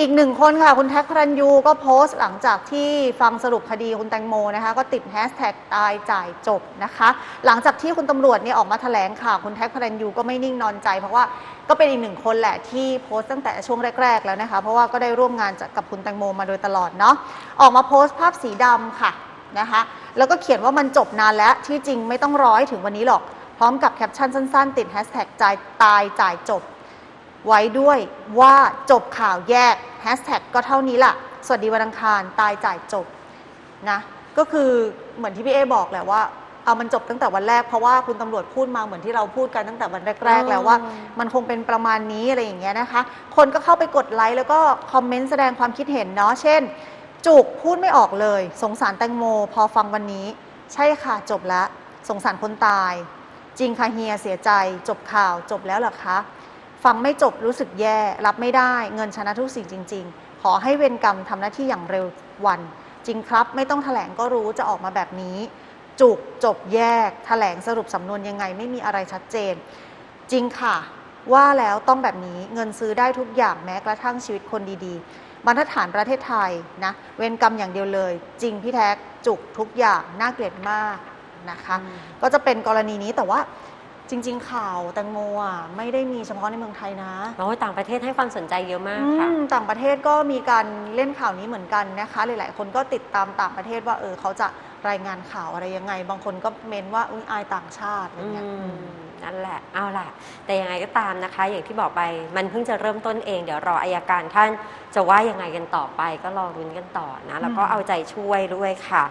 อีกหนึ่งคนค่ะ คุณแท็กพรันยูก็โพสต์หลังจากที่ฟังสรุปคดีคุณแตงโมนะคะ ก็ติดแฮชแท็กตายจ่ายจบนะคะ หลังจากที่คุณตำรวจเนี่ยออกมาแถลงข่าวคุณแท็กพระรันยูก็ไม่นิ่งนอนใจ เพราะว่าก็เป็นอีกหนึ่งคนแหละที่โพสต์ตั้งแต่ช่วงแรก ๆ แล้วนะคะ เพราะว่าก็ได้ร่วมงานกับคุณแตงโมมาโดยตลอดเนาะออกมาโพสต์ภาพสีดำค่ะนะคะแล้วก็เขียนว่ามันจบนานแล้วที่จริงไม่ต้องร้อยถึงวันนี้หรอก พร้อมกับแคปชั่นสั้นๆ ติดแฮชแท็กจ่ายตายจ่ายจบ ไว้ด้วยว่าจบข่าวแยกแฮชแท็กก็เท่านี้ล่ะ สวัสดีวันอังคารตายจ่ายจบนะก็คือเหมือนที่พี่เอบอกแหละว่าเอามันจบตั้งแต่วันแรกเพราะว่าคุณตำรวจพูดมาเหมือนที่เราพูดกันตั้งแต่วันแรก ๆ แล้วว่า มันคงเป็นประมาณนี้อะไรอย่างเงี้ยนะคะ คนก็เข้าไปกดไลค์แล้วก็คอมเมนต์แสดงความคิดเห็นเนาะเช่น จุกพูดไม่ออกเลย สงสารแตงโม พอฟังวันนี้ ใช่ค่ะจบแล้ว สงสารคนตาย จริงค่ะเฮียเสียใจ จบข่าวจบแล้วเหรอคะ ฟังไม่จบรู้สึกแย่รับไม่ได้เงินชนะทุกสิ่งจริง ๆ ขอให้เวรกรรมทำหน้าที่อย่างเร็ววัน จริงครับ ไม่ต้องแถลงก็รู้จะออกมาแบบนี้ จุกจบแยกแถลงสรุปสำนวนยังไงไม่มีอะไรชัดเจน จริงค่ะ ว่าแล้วต้องแบบนี้เงินซื้อได้ทุกอย่างแม้กระทั่งชีวิตคนดีๆบรรทัดฐานประเทศไทยนะเวรกรรมอย่างเดียวเลย จริงพี่แท็กจุกทุกอย่างน่าเกลียดมากนะคะ ก็จะเป็นกรณีนี้แต่ว่า จริง ๆ ข่าวแตงโมอะไม่ได้มีเฉพาะในเมืองไทยนะโอ้ยต่างประเทศให้ความสนใจเยอะมากอืค่ะมต่างประเทศก็มีการเล่นข่าวนี้เหมือนกันนะคะ หลาย ๆ คนก็ติดตามต่างประเทศว่าเออเขาจะรายงานข่าวอะไรยังไง บางคนก็เมนว่าอุ้ยอายต่างชาติอะไรอืเงี้ยมอืม นั่นแหละ เอาล่ะ แต่ยังไงก็ตามนะคะ อย่างที่บอกไป มันเพิ่งจะเริ่มต้นเอง เดี๋ยวรออายการท่านจะว่ายังไงกันต่อไป ก็รอรุ้นกันต่อนะ แล้วก็อืม เอาใจช่วยด้วยค่ะ